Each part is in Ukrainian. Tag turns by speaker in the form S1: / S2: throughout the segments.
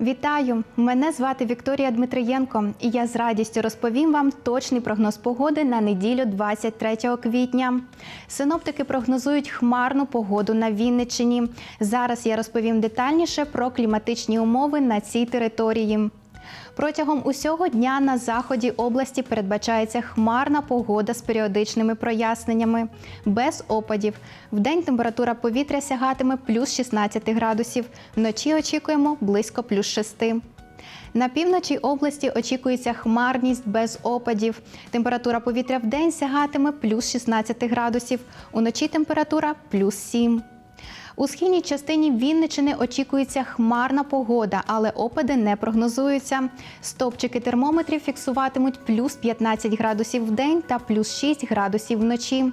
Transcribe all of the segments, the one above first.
S1: Вітаю! Мене звати Вікторія Дмитриєнко, і я з радістю розповім вам точний прогноз погоди на неділю 23 квітня. Синоптики прогнозують хмарну погоду на Вінниччині. Зараз я розповім детальніше про кліматичні умови на цій території. Протягом усього дня на заході області передбачається хмарна погода з періодичними проясненнями, без опадів. Вдень температура повітря сягатиме плюс 16 градусів, вночі очікуємо близько плюс 6. На півночі області очікується хмарність без опадів. Температура повітря вдень сягатиме плюс 16 градусів, уночі температура плюс 7. У східній частині Вінничини очікується хмарна погода, але опади не прогнозуються. Стопчики термометрів фіксуватимуть плюс 15 градусів в день та плюс 6 градусів вночі.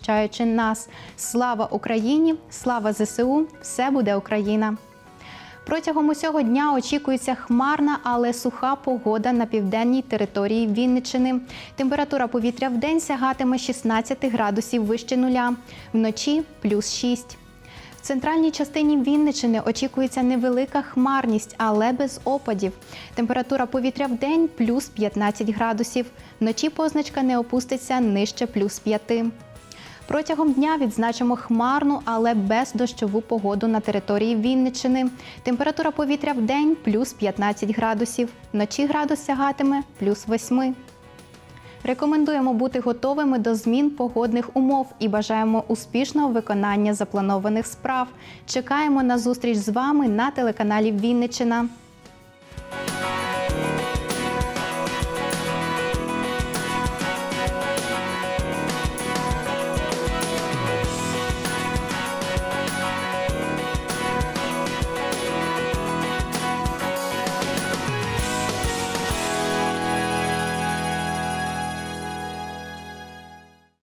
S1: захищаючи нас. Слава Україні! Слава ЗСУ! Все буде Україна! Протягом усього дня очікується хмарна, але суха погода на південній території Вінниччини. Температура повітря в день сягатиме 16 градусів вище нуля, вночі плюс 6. В центральній частині Вінниччини очікується невелика хмарність, але без опадів. Температура повітря в день плюс 15 градусів. Вночі позначка не опуститься нижче плюс 5. Протягом дня відзначимо хмарну, але без дощову погоду на території Вінниччини. Температура повітря в день плюс 15 градусів. Вночі градус сягатиме плюс 8. Рекомендуємо бути готовими до змін погодних умов і бажаємо успішного виконання запланованих справ. Чекаємо на зустріч з вами на телеканалі Вінниччина.